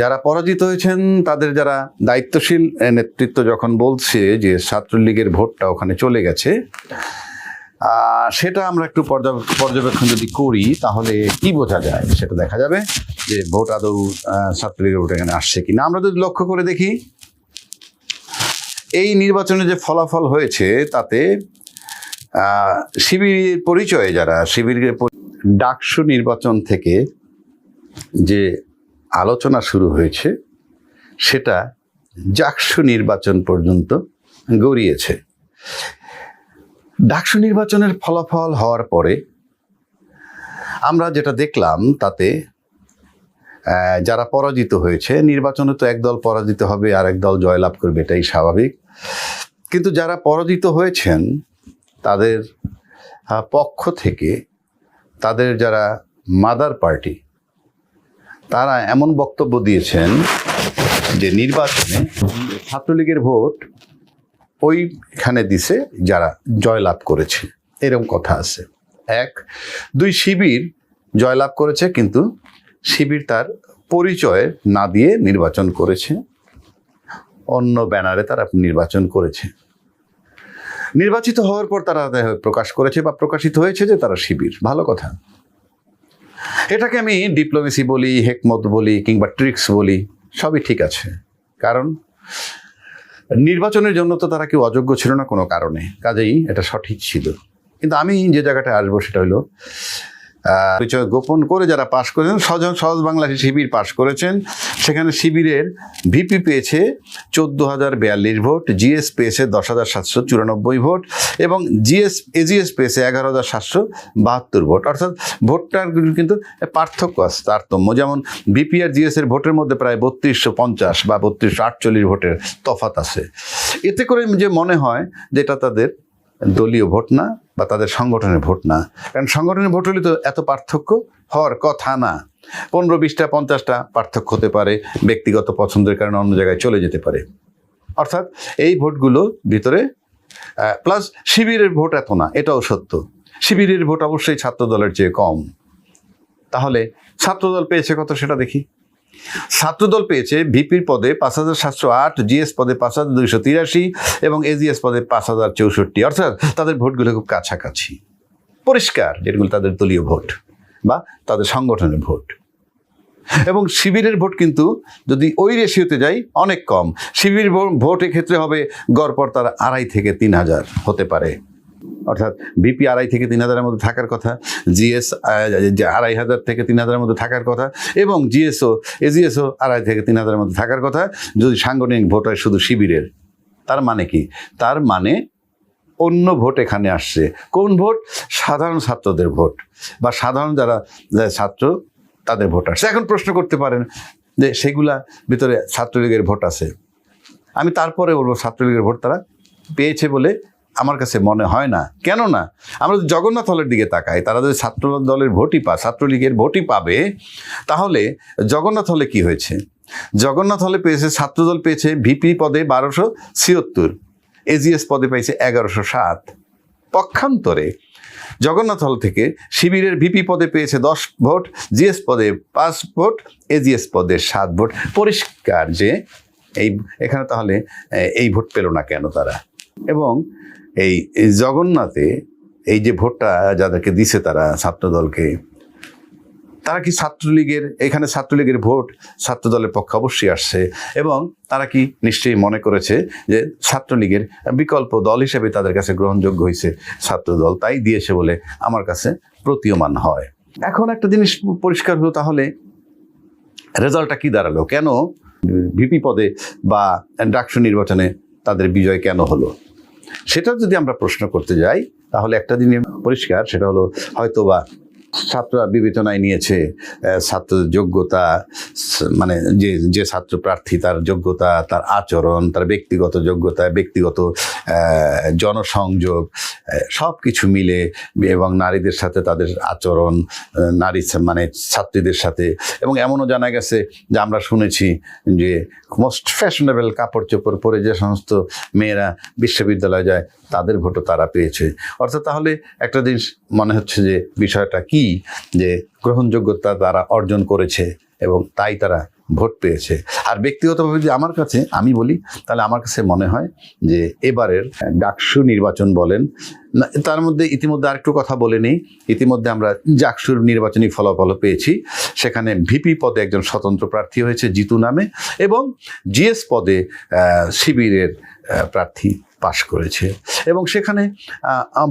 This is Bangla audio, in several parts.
যারা পরাজিত হয়েছেন, তাদের যারা দায়িত্বশীল নেতৃত্ব যখন বলছে যে ছাত্রলীগের ভোটটা ওখানে চলে গেছে সেটা আমরা একটু পর্যবেক্ষণ যদি করি, তাহলে কি বোঝা যায়? সেটা দেখা যাবে যে ভোট আদৌ ছাত্রলীগের ভোট এখানে আসছে কিনা। আমরা যদি লক্ষ্য করে দেখি, এই নির্বাচনে যে ফলাফল হয়েছে, তাতে শিবিরের পরিচয়ে যারা, শিবিরের ডাকসু নির্বাচন থেকে যে আলোচনা শুরু হয়েছে, সেটা জাকসু নির্বাচন পর্যন্ত গড়িয়েছে। ডাকসু নির্বাচনের ফলাফল হওয়ার পরে আমরা যেটা দেখলাম তাতে যারা পরাজিত হয়েছে, নির্বাচনে তো একদল পরাজিত হবে, আর একদল জয়লাভ করবে, এটাই স্বাভাবিক। কিন্তু যারা পরাজিত হয়েছেন, তাদের পক্ষ থেকে তাদের যারা মাদার পার্টি তারা এমন বক্তব্য দিয়েছেন যে নির্বাচনে ছাত্রলীগের ভোট ওইখানে দিছে যারা জয়লাভ করেছে। এরকম কথা আছে। এক, দুই, শিবির জয়লাভ করেছে, কিন্তু শিবির তার পরিচয় না দিয়ে নির্বাচন করেছে। অন্য ব্যানারে তারা নির্বাচন করেছে। নির্বাচিত হওয়ার পর তারা প্রকাশ করেছে বা প্রকাশিত হয়েছে যে তারা শিবির। ভালো কথা। এটাকে আমি ডিপ্লোমেসি বলি হেকমত বলি, কিংবা ট্রিক্স বলি, সবই ঠিক আছে। কারণ নির্বাচনের জন্য তো তারা কেউ অযোগ্য ছিল না কোনো কারণে, কাজেই এটা সঠিক ছিল। কিন্তু আমি যে জায়গাটা আসব সেটা হলো পরিচয় গোপন করে যারা পাশ করেছেন সহজ সহজ বাংলাদেশি শিবির পাশ করেছেন। সেখানে শিবিরের ভিপি পেয়েছে চোদ্দ হাজার বিয়াল্লিশ ভোট, জিএস পেয়েছে দশ হাজার সাতশো চুরানব্বই ভোট এবং জিএস, এজিএস পেয়েছে এগারো হাজার সাতশো বাহাত্তর ভোট। অর্থাৎ ভোটটার কিন্তু পার্থক্য আছে, তারতম্য। যেমন বিপি আর জিএস এর ভোটের মধ্যে প্রায় বত্রিশশো পঞ্চাশ বা বত্রিশশো আটচল্লিশ ভোটের তফাত আছে। এতে করে যে মনে হয় যে এটা তাদের দলীয় ভোট না বা তাদের সংগঠনের ভোট না। কারণ সংগঠনের ভোট হলে তো এত পার্থক্য হওয়ার কথা না। পনেরো, বিশটা, পঞ্চাশটা পার্থক্য হতে পারে ব্যক্তিগত পছন্দের কারণে অন্য জায়গায় চলে যেতে পারে। অর্থাৎ এই ভোটগুলো ভিতরে প্লাস শিবিরের ভোট এত না, এটাও সত্য। শিবিরের ভোট অবশ্যই ছাত্রদলের চেয়ে কম। তাহলে ছাত্রদল পেয়েছে কত সেটা দেখি। ছাত্রদল পেয়েছে ভিপির পদে পাঁচ হাজার সাতশো আট, জিএস পদে পাঁচ হাজার দুইশো তিরাশি এবং এজিএস পদে পাঁচ হাজার চৌষট্টি। অর্থাৎ তাদের ভোটগুলো খুব কাছাকাছি। পরিষ্কার যেগুলো তাদের দলীয় ভোট বা তাদের সংগঠনের ভোট। এবং শিবিরের ভোট কিন্তু যদি ওই রেশিওতে যাই, অনেক কম। শিবির ভোট ক্ষেত্রে হবে গড়পড় তার আড়াই থেকে তিন হাজার হতে পারে। অর্থাৎ বিপি আড়াই থেকে তিন হাজারের মধ্যে থাকার কথা, জিএস আড়াই হাজার থেকে তিন হাজারের মধ্যে থাকার কথা, এবং জিএসও, এজিএসও আড়াই থেকে তিন হাজারের মধ্যে থাকার কথা, যদি সাংগঠনিক ভোট হয় শুধু শিবিরের। তার মানে কি? তার মানে অন্য ভোট এখানে আসছে। কোন ভোট? সাধারণ ছাত্রদের ভোট, বা সাধারণ যারা ছাত্র, তাদের ভোট আসছে। এখন প্রশ্ন করতে পারেন যে সেগুলা ভিতরে ছাত্রলীগের ভোট আছে। আমি তারপরে বলব ছাত্রলীগের ভোট তারা পেয়েছে বলে আমার কাছে মনে হয় না। কেন না? আমরা যদি জগন্নাথ হলের দিকে তাকাই, তারা যদি ছাত্র দলের ভোটই পা, ছাত্রলীগের ভোটই পাবে, তাহলে জগন্নাথ হলে কি হয়েছে? জগন্নাথ হলে পেয়েছে, ছাত্রদল পেয়েছে, ভিপি পদে বারোশো ছিয়ত্তর, এজিএস পদে পেয়েছে এগারোশো সাত। পক্ষান্তরে জগন্নাথ হল থেকে শিবিরের ভিপি পদে পেয়েছে দশ ভোট, জিএস পদে পাঁচ ভোট, এজিএস পদে সাত ভোট। পরিষ্কার যে এই, এখানে তাহলে এই ভোট পেল না কেন তারা? এবং এই জগন্নাথে এই যে ভোটটা যাদেরকে দিছে তারা ছাত্রদলকে, তারা কি ছাত্রলীগের, এখানে ছাত্রলীগের ভোট ছাত্রদলের পক্ষে অবশ্যই আসছে এবং তারা কি নিশ্চয়ই মনে করেছে যে ছাত্রলীগের বিকল্প দল হিসেবে তাদের কাছে গ্রহণযোগ্য হয়েছে ছাত্রদল, তাই দিয়েছে বলে আমার কাছে প্রতীয়মান হয়। এখন একটা জিনিস পরিষ্কার হলো তাহলে, রেজাল্টটা কি দাঁড়াল? কেন ভিপি পদে বা ডাকসু নির্বাচনে তাদের বিজয় কেন হলো? সেটা যদি আমরা প্রশ্ন করতে যাই তাহলে একটা জিনিস পরিষ্কার সেটা হলো হয়তো বা ছাত্ররা বিবেচনায় নিয়েছে ছাত্রদের যোগ্যতা মানে যে যে ছাত্র প্রার্থী তার যোগ্যতা, তার আচরণ, তার ব্যক্তিগত যোগ্যতা, ব্যক্তিগত জনসংযোগ সব কিছু মিলে এবং নারীদের সাথে তাদের আচরণ নারী মানে ছাত্রীদের সাথে এবং এমনও জানা গেছে যে আমরা শুনেছি যে মোস্ট ফ্যাশনেবল কাপড় চোপড় পরে যে সমস্ত মেয়েরা বিশ্ববিদ্যালয়ে যায় তাদের ভোটও তারা পেয়েছে। অর্থাৎ তাহলে একটা জিনিস মনে হচ্ছে যে বিষয়টা কি? যে গ্রহণযোগ্যতা তারা অর্জন করেছে এবং তাই তারা ভোট পেয়েছে। আর ব্যক্তিগতভাবে যদি আমার কাছে, আমি বলি, তাহলে আমার কাছে মনে হয় যে এবারের ডাকসু নির্বাচন বলেন তার মধ্যে ইতিমধ্যে আরেকটু কথা বলে নেই। ইতিমধ্যে আমরা জাকসুর নির্বাচনী ফলাফল পেয়েছি। সেখানে ভিপি পদে একজন স্বতন্ত্র প্রার্থী হয়েছে জিতু নামে এবং জিএস পদে শিবিরের প্রার্থী পাশ করেছে এবং সেখানে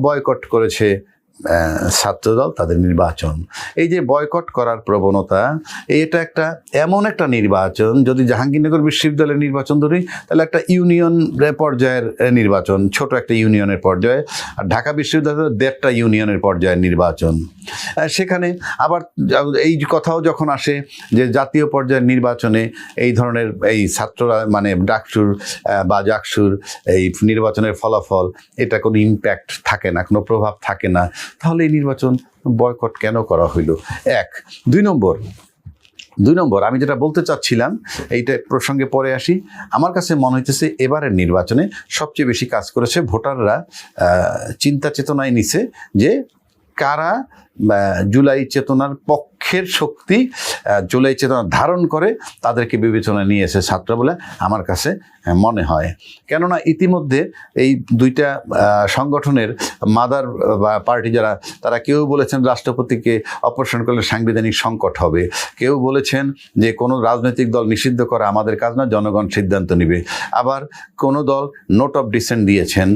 বয়কট করেছে ছাত্রদল, তাদের নির্বাচন। এই যে বয়কট করার প্রবণতা, এটা একটা এমন একটা নির্বাচন, যদি জাহাঙ্গীরনগর বিশ্ববিদ্যালয়ের নির্বাচন ধরি, তাহলে একটা ইউনিয়ন পর্যায়ের নির্বাচন, ছোট একটা ইউনিয়নের পর্যায়ে, আর ঢাকা বিশ্ববিদ্যালয়ের দেড়টা ইউনিয়নের পর্যায়ের নির্বাচন। সেখানে আবার এই কথাও যখন আসে যে জাতীয় পর্যায়ের নির্বাচনে এই ধরনের এই ছাত্ররা মানে ডাকসুর বা জাকসুর এই নির্বাচনের ফলাফল, এটা কোনো ইম্প্যাক্ট থাকে না, কোনো প্রভাব থাকে না। তাহলে এই নির্বাচন বয়কট কেন করা হইল? এক, দুই নম্বর দুই নম্বর, আমি যেটা বলতে চাচ্ছিলাম, এইটা প্রসঙ্গে পরে আসি। আমার কাছে মনে হইতেছে এবারের নির্বাচনে সবচেয়ে বেশি কাজ করেছে ভোটাররা চিন্তা চেতনায় নিছে যে কারা জুলাই চেতনার পক্ষের শক্তি জুলাই চেতনা ধারণ করে তাদেরকে বিবেচনায় নিয়ে এসে ছাত্র বলে আমার কাছে মনে হয়। কেননা ইতিমধ্যে এই দুইটা সংগঠনের মাদার পার্টি যারা, তারা কেউ বলেছেন রাষ্ট্রপতিকে অপসারণ করলে সাংবিধানিক সংকট হবে। কেউ বলেছেন যে কোনো রাজনৈতিক দল নিষিদ্ধ করা আমাদের কাজ না, জনগণ সিদ্ধান্ত নেবে। আবার কোনো দল নোট অফ ডিসেন্ট দিয়েছেন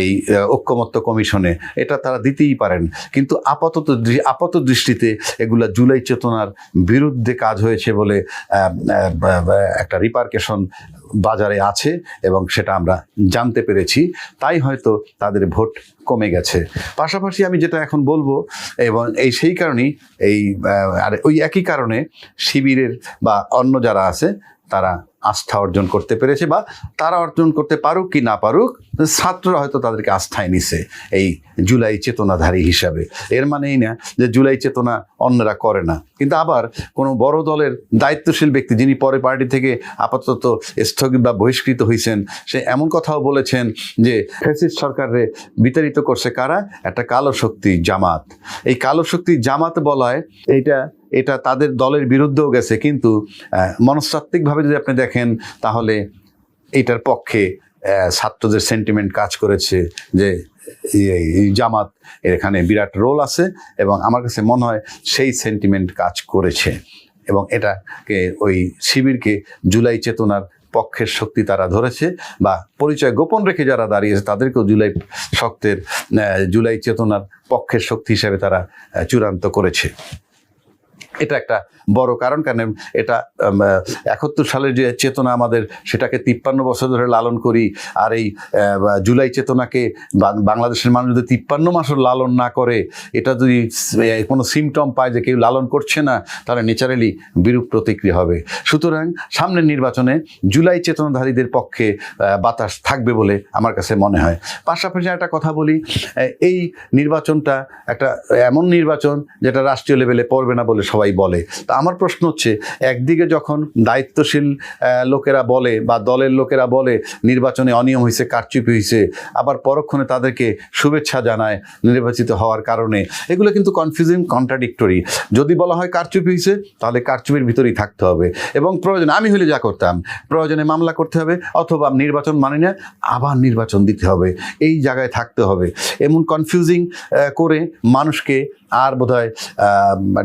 এই ঐক্যমত্য কমিশনে, এটা তারা দিতেই পারেন। কিন্তু আপাতত আপাত দৃষ্টিতে এগুলা জুলাই চেতনার বিরুদ্ধে কাজ হয়েছে বলে একটা রিপার্কেশন বাজারে আছে এবং সেটা আমরা জানতে পেরেছি। তাই হয়তো তাদের ভোট কমে গেছে। পাশাপাশি আমি যেটা এখন বলব, এবং এই সেই কারণেই এই আর ওই একই কারণে শিবিরের বা অন্য যারা আছে, তারা আস্থা অর্জন করতে পেরেছে বা তারা অর্জন করতে পারুক কি না পারুক, ছাত্ররা হয়তো তাদেরকে আস্থায় নিছে এই জুলাই চেতনাধারী হিসাবে। এর মানেই না যে জুলাই চেতনা অন্যরা করে না। কিন্তু আবার কোনো বড় দলের দায়িত্বশীল ব্যক্তি যিনি পরে পার্টি থেকে আপাতত স্থগিত বা বহিষ্কৃত হয়েছেন সে এমন কথাও বলেছেন যে ফ্যাসিস্ট সরকারে বিতাড়িত করছে কারা? একটা কালো শক্তি জামাত। এই কালো শক্তি জামাত বলায় এইটা এটা তাদের দলের বিরুদ্ধেও গেছে। কিন্তু মনস্তাত্ত্বিকভাবে যদি আপনি দেখেন, তাহলে এটার পক্ষে ছাত্রদের সেন্টিমেন্ট কাজ করেছে যে জামাত এখানে বিরাট রোল আছে এবং আমার কাছে মনে হয় সেই সেন্টিমেন্ট কাজ করেছে। এবং এটাকে ওই শিবিরকে জুলাই চেতনার পক্ষের শক্তি তারা ধরেছে বা পরিচয় গোপন রেখে যারা দাঁড়িয়েছে, তাদেরকেও জুলাই শক্তের জুলাই চেতনার পক্ষের শক্তি হিসেবে তারা চূড়ান্ত করেছে। এটা একটা বড় কারণ কারণ এটা একাত্তর সালের যে চেতনা আমাদের, সেটাকে তিপ্পান্ন বছর ধরে লালন করি আর এই জুলাই চেতনাকে বাংলাদেশের মানুষ যদি তিপ্পান্ন মাসও লালন না করে, এটা যদি কোনো সিমটম পায় যে কেউ লালন করছে না, তাহলে নেচারালি বিরূপ প্রতিক্রিয়া হবে। সুতরাং সামনের নির্বাচনে জুলাই চেতনাধারীদের পক্ষে বাতাস থাকবে বলে আমার কাছে মনে হয়। পাশাপাশি একটা কথা বলি এই নির্বাচনটা একটা, এমন নির্বাচন যেটা রাষ্ট্রীয় লেভেলে পড়বে না বলে সবাই বলে। তা আমার প্রশ্ন হচ্ছে, একদিকে যখন দায়িত্বশীল লোকেরা বলে বা দলের লোকেরা বলে নির্বাচনে অনিয়ম হয়েছে, কারচুপি হয়েছে, আবার পরক্ষণে তাদেরকে শুভেচ্ছা জানায় নির্বাচিত হওয়ার কারণে, এগুলো কিন্তু কনফিউজিং কন্ট্রাডিক্টরি যদি বলা হয় কারচুপি হয়েছে, তাহলে কারচুপির ভিতরেই থাকতে হবে। এবং প্রয়োজন, আমি হলে যা করতাম, প্রয়োজনে মামলা করতে হবে, অথবা নির্বাচন মানে না, আবার নির্বাচন দিতে হবে। এই জায়গায় থাকতে হবে। এমন কনফিউজিং করে মানুষকে আর বোধহয়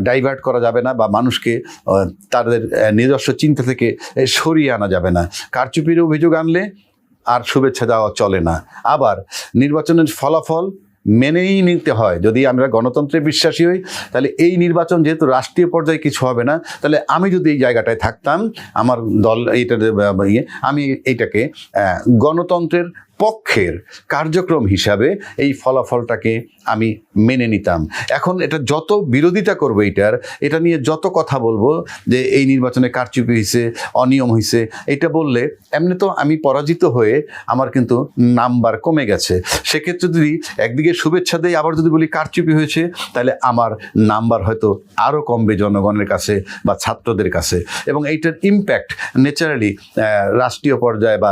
ডাইভার্ট করা যাবে না বা মানুষকে তাদের নিজস্ব চিন্তা থেকে সরিয়ে আনা যাবে না। কারচুপির অভিযোগ আনলে আর শুভেচ্ছা দেওয়া চলে না। আবার নির্বাচনের ফলাফল মেনেই নিতে হয়। যদি আমরা গণতন্ত্রে বিশ্বাসী হই, তাহলে এই নির্বাচন যেহেতু রাষ্ট্রীয় পর্যায়ে কিছু হবে না, তাহলে আমি যদি এই জায়গাটায় থাকতাম, আমার দল এইটা ইয়ে আমি এইটাকে গণতন্ত্রের পক্ষের কার্যক্রম হিসাবে এই ফলাফলটাকে আমি মেনে নিতাম। এখন এটা যত বিরোধিতা করব এটার, এটা নিয়ে যত কথা বলব যে এই নির্বাচনে কারচুপি হয়েছে অনিয়ম হয়েছে এটা বললে এমনি তো আমি পরাজিত হয়ে আমার কিন্তু নাম্বার কমে গেছে। সেক্ষেত্রে যদি একদিকে শুভেচ্ছা দেয় আবার যদি বলি কারচুপি হয়েছে, তাহলে আমার নাম্বার হয়তো আরও কমবে জনগণের কাছে বা ছাত্রদের কাছে। এবং এইটার ইম্প্যাক্ট ন্যাচারালি রাষ্ট্রীয় পর্যায়ে বা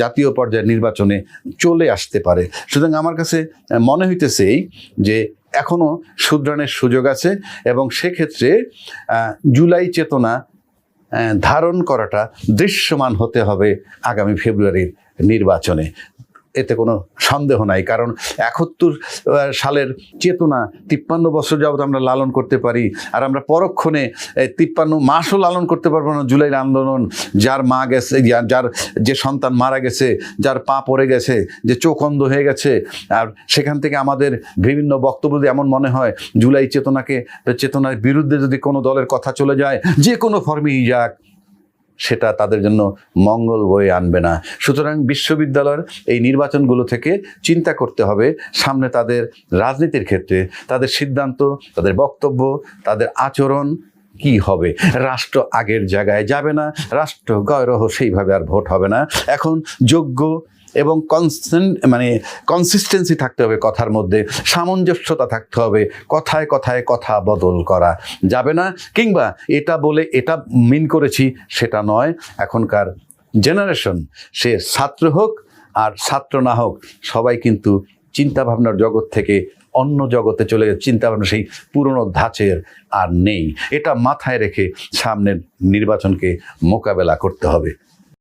জাতীয় পর্যায়ে নির্বাচনে চলে আসতে পারে। সুতরাং আমার কাছে মনে হইতেছে এই যে এখনও শুধরানের সুযোগ আছে এবং সেক্ষেত্রে জুলাই চেতনা ধারণ করাটা দৃশ্যমান হতে হবে আগামী ফেব্রুয়ারির নির্বাচনে। এতে কোনো সন্দেহ নাই। কারণ একাত্তর সালের চেতনা তিপ্পান্ন বছর যাবত আমরা লালন করতে পারি আর আমরা পরক্ষণে তিপ্পান্ন মাসও লালন করতে পারব না জুলাইয়ের আন্দোলন। যার মা গেছে যার যে সন্তান মারা গেছে, যার পা পড়ে গেছে, যে চোখ অন্ধ হয়ে গেছে, আর সেখান থেকে আমাদের বিভিন্ন বক্তব্য এমন মনে হয়, জুলাই চেতনাকে, চেতনার বিরুদ্ধে যদি কোনো দলের কথা চলে যায়, যে কোনো ফর্মেই যাক। সেটা তাদের জন্য মঙ্গল বয়ে আনবে না। সুতরাং বিশ্ববিদ্যালয়ের এই নির্বাচনগুলো থেকে চিন্তা করতে হবে, সামনে তাদের রাজনীতির ক্ষেত্রে তাদের সিদ্ধান্ত, তাদের বক্তব্য, তাদের আচরণ কি হবে? রাষ্ট্র আগের জায়গায় যাবে না, রাষ্ট্র গয়রহ সেইভাবে আর ভোট হবে না। এখন যোগ্য এবং কনসেন্ট মানে কনসিস্টেন্সি থাকতে হবে কথার মধ্যে, সামঞ্জস্যতা থাকতে হবে, কথায় কথায় কথা বদল করা। যাবে না? কিংবা এটা বলে এটা মিন করেছি, সেটা নয়। এখনকার জেনারেশন সে ছাত্র হোক আর ছাত্র না হোক, সবাই কিন্তু চিন্তাভাবনার জগৎ থেকে অন্য জগতে চলে গেছে চিন্তাভাবনা সেই পুরনো ধাঁচের আর নেই। এটা মাথায় রেখে সামনের নির্বাচনকে মোকাবেলা করতে হবে।